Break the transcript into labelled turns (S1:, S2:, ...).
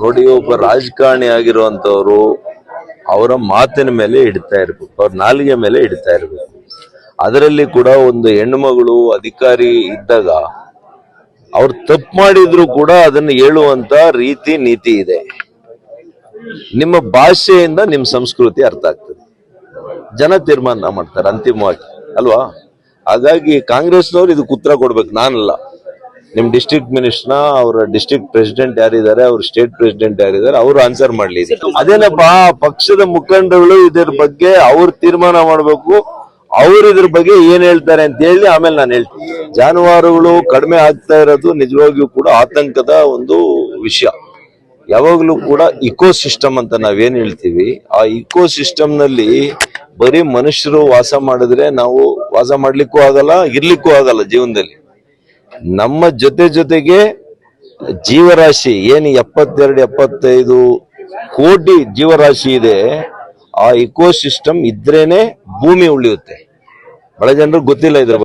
S1: ನೋಡಿ, ಒಬ್ಬ ರಾಜಕಾರಣಿ ಆಗಿರುವಂತವ್ರು ಅವರ ಮಾತಿನ ಮೇಲೆ ಇಡ್ತಾ ಇರ್ಬೇಕು, ಅವ್ರ ನಾಲಿಗೆ ಮೇಲೆ ಇಡ್ತಾ ಇರ್ಬೇಕು. ಅದರಲ್ಲಿ ಕೂಡ ಒಂದು ಹೆಣ್ಮಗಳು ಅಧಿಕಾರಿ ಇದ್ದಾಗ ಅವ್ರು ತಪ್ಪು ಮಾಡಿದ್ರು ಕೂಡ ಅದನ್ನು ಹೇಳುವಂತ ರೀತಿ ನೀತಿ ಇದೆ. ನಿಮ್ಮ ಭಾಷೆಯಿಂದ ನಿಮ್ಮ ಸಂಸ್ಕೃತಿ ಅರ್ಥ ಆಗ್ತದೆ. ಜನ ತೀರ್ಮಾನ ಮಾಡ್ತಾರೆ ಅಂತಿಮವಾಗಿ, ಅಲ್ವಾ? ಹಾಗಾಗಿ ಕಾಂಗ್ರೆಸ್ನವ್ರು ಇದಕ್ಕೆ ಉತ್ತರ ಕೊಡ್ಬೇಕು, ನಾನಲ್ಲ. ನಿಮ್ ಡಿಸ್ಟ್ರಿಕ್ಟ್ ಮಿನಿಸ್ಟರ್ನ ಅವ್ರ ಡಿಸ್ಟ್ರಿಕ್ಟ್ ಪ್ರೆಸಿಡೆಂಟ್ ಯಾರಿದ್ದಾರೆ ಅವ್ರ ಸ್ಟೇಟ್ ಪ್ರೆಸಿಡೆಂಟ್ ಯಾರಿದ್ದಾರೆ ಅವರು ಆನ್ಸರ್ ಮಾಡ್ಲಿ. ಅದೇನಪ್ಪ ಪಕ್ಷದ ಮುಖಂಡರುಗಳು ಇದ್ರ ಬಗ್ಗೆ ಅವ್ರು ತೀರ್ಮಾನ ಮಾಡ್ಬೇಕು. ಅವ್ರು ಇದ್ರ ಬಗ್ಗೆ ಏನ್ ಹೇಳ್ತಾರೆ ಅಂತ ಹೇಳಿ ಆಮೇಲೆ ನಾನು ಹೇಳ್ತೀನಿ. ಜಾನುವಾರುಗಳು ಕಡಿಮೆ ಆಗ್ತಾ ಇರೋದು ನಿಜವಾಗಿಯೂ ಕೂಡ ಆತಂಕದ ಒಂದು ವಿಷಯ. ಯಾವಾಗಲೂ ಕೂಡ ಇಕೋ ಸಿಸ್ಟಮ್ ಅಂತ ನಾವೇನ್ ಹೇಳ್ತೀವಿ ಆ ಇಕೋ ಸಿಸ್ಟಮ್ನಲ್ಲಿ ಬರೀ ಮನುಷ್ಯರು ವಾಸ ಮಾಡಿದ್ರೆ ನಾವು ವಾಸ ಮಾಡ್ಲಿಕ್ಕೂ ಆಗಲ್ಲ ಇರ್ಲಿಕ್ಕೂ ಆಗಲ್ಲ ಜೀವನದಲ್ಲಿ. ನಮ್ಮ ಜೊತೆ ಜೊತೆಗೆ ಜೀವರಾಶಿ ಏನು ಎಪ್ಪತ್ತೆರಡು, ಎಪ್ಪತ್ತೈದು ಕೋಟಿ ಜೀವರಾಶಿ ಇದೆ, ಆ ಇಕೋಸಿಸ್ಟಮ್ ಇದ್ರೇನೆ ಭೂಮಿ ಉಳಿಯುತ್ತೆ. ಬಹಳ ಜನರು ಗೊತ್ತಿಲ್ಲ ಇದ್ರ